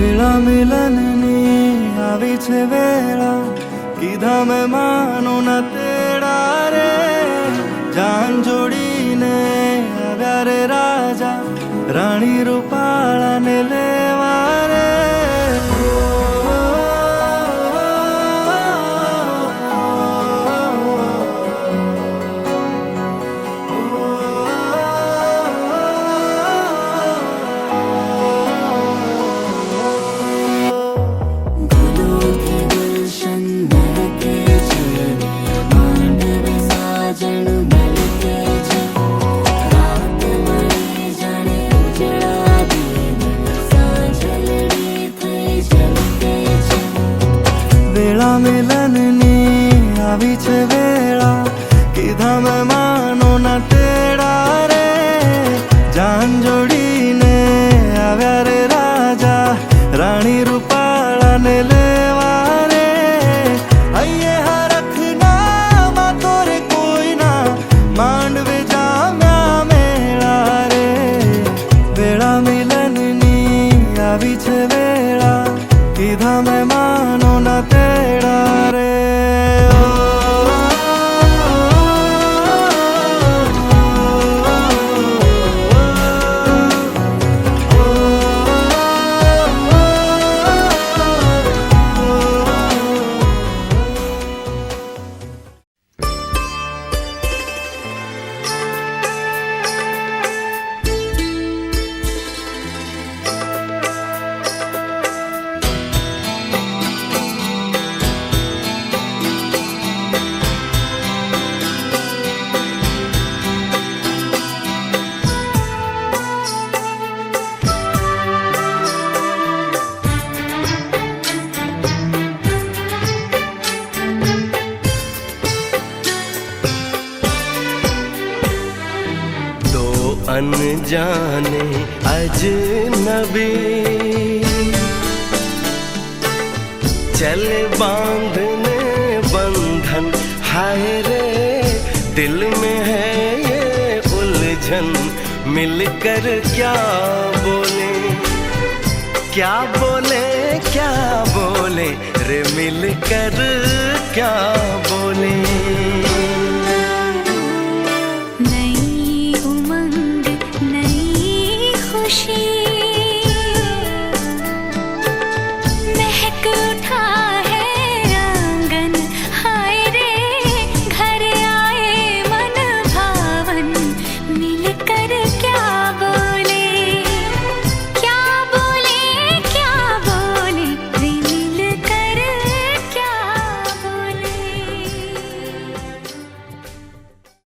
વેળા મિલનની આવી છે વેળા. કીધા મેં, માનો ના તેડા રે. જાન જોડીને આવ્યા રે રાજા. રાણી રૂપાળાને લેવા કીધા મેં માનો ના તેડા રે, જાન જોડીને આવ્યા રે રાજા, રાણી રૂપાળાને લેવા રે. અહીંયા હરખના માં તોરે કોઈના માંડવે જામ્યા મેળા રે. વેળા મિલનની આવી છે વેળા, કીધા મેં માનો ના તેડા. अनजाने अजनबी चले बांधने बंधन हाय रे दिल में है ये उलझन मिलकर क्या बोले क्या बोले क्या बोले रे मिलकर क्या बोले guided. Care.